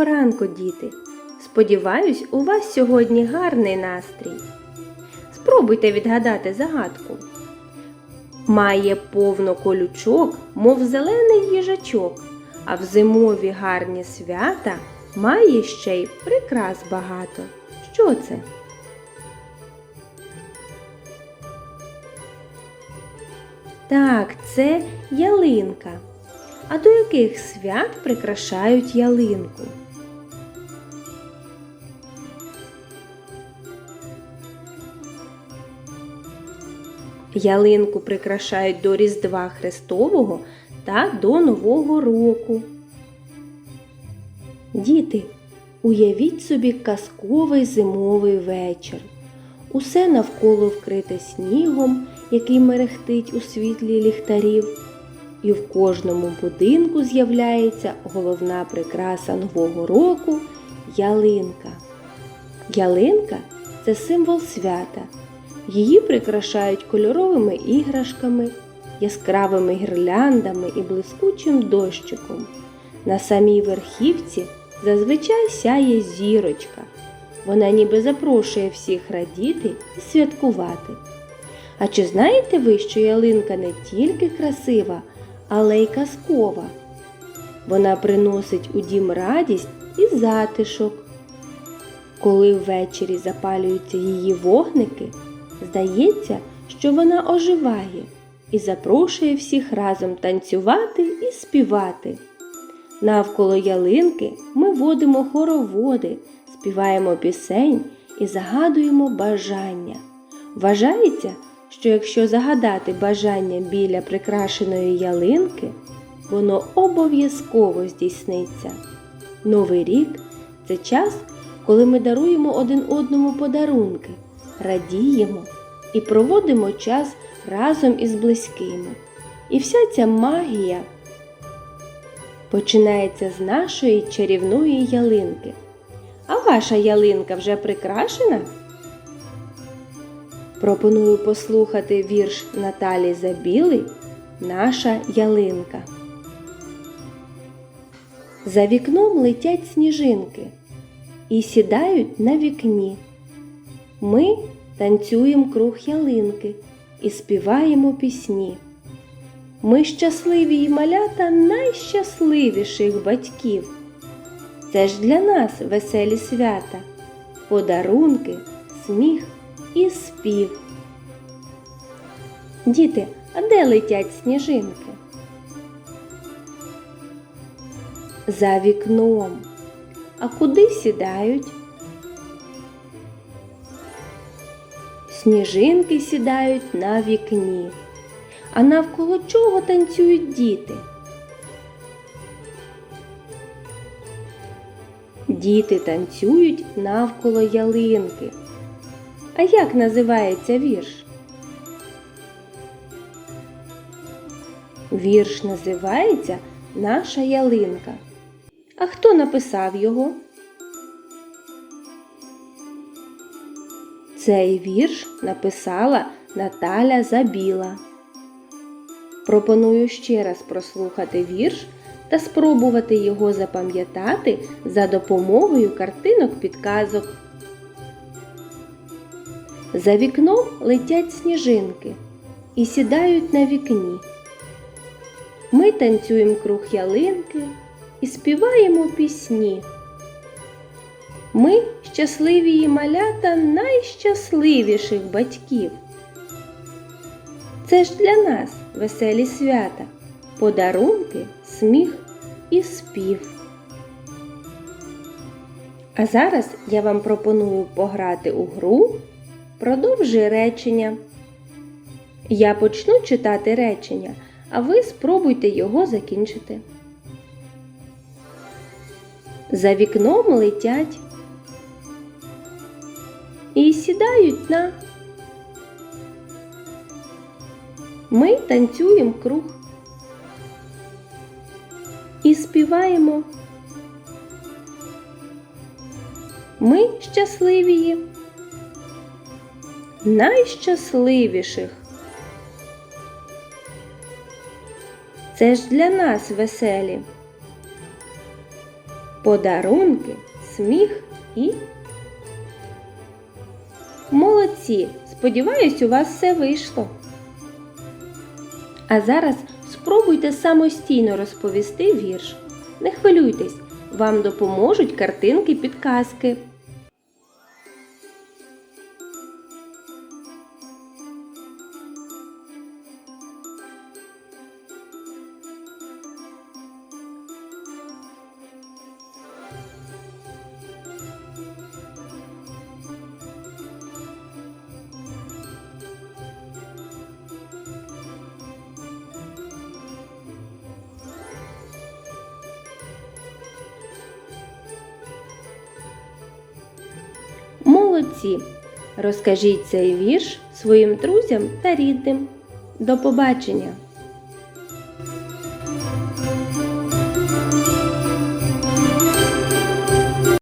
Доброго ранку, діти! Сподіваюсь, у вас сьогодні гарний настрій. Спробуйте відгадати загадку. Має повно колючок, мов зелений їжачок, а в зимові гарні свята має ще й прикрас багато. Що це? Так, це ялинка. А до яких свят прикрашають ялинку? Ялинку прикрашають до Різдва Христового та до Нового року. Діти, уявіть собі казковий зимовий вечір. Усе навколо вкрите снігом, який мерехтить у світлі ліхтарів, і в кожному будинку з'являється головна прикраса Нового року ялинка. Ялинка це символ свята. Її прикрашають кольоровими іграшками, яскравими гірляндами і блискучим дощиком. На самій верхівці зазвичай сяє зірочка. Вона ніби запрошує всіх радіти і святкувати. А чи знаєте ви, що ялинка не тільки красива, але й казкова? Вона приносить у дім радість і затишок. Коли ввечері запалюються її вогники, здається, що вона оживає і запрошує всіх разом танцювати і співати. Навколо ялинки ми водимо хороводи, співаємо пісень і загадуємо бажання. Вважається, що якщо загадати бажання біля прикрашеної ялинки, воно обов'язково здійсниться. Новий рік це час, коли ми даруємо один одному подарунки, радіємо і проводимо час разом із близькими. І вся ця магія починається з нашої чарівної ялинки. А ваша ялинка вже прикрашена? Пропоную послухати вірш Наталі Забіли Наша ялинка. За вікном летять сніжинки і сідають на вікні. Ми танцюємо круг ялинки і співаємо пісні. Ми щасливі й малята найщасливіших батьків. Це ж для нас веселі свята, подарунки, сміх і спів. Діти, а де летять сніжинки? За вікном. А куди сідають? Сніжинки сідають на вікні. А навколо чого танцюють діти? Діти танцюють навколо ялинки. А як називається вірш? Вірш називається Наша ялинка. А хто написав його? Цей вірш написала Наталя Забіла. Пропоную ще раз прослухати вірш та спробувати його запам'ятати за допомогою картинок підказок. За вікном летять сніжинки і сідають на вікні. Ми танцюємо круг ялинки і співаємо пісні. Ми щасливі і малята найщасливіших батьків. Це ж для нас веселі свята, подарунки, сміх і спів. А зараз я вам пропоную пограти у гру Продовжуй речення. Я почну читати речення, а ви спробуйте його закінчити. За вікном летять сідають на. Ми танцюємо круг і співаємо. Ми щасливі, найщасливіших. Це ж для нас веселі. подарунки, сміх і. Молодці! Сподіваюсь, у вас все вийшло. А зараз спробуйте самостійно розповісти вірш. Не хвилюйтесь, вам допоможуть картинки підказки. Молодці! Розкажіть цей вірш своїм друзям та рідним. До побачення!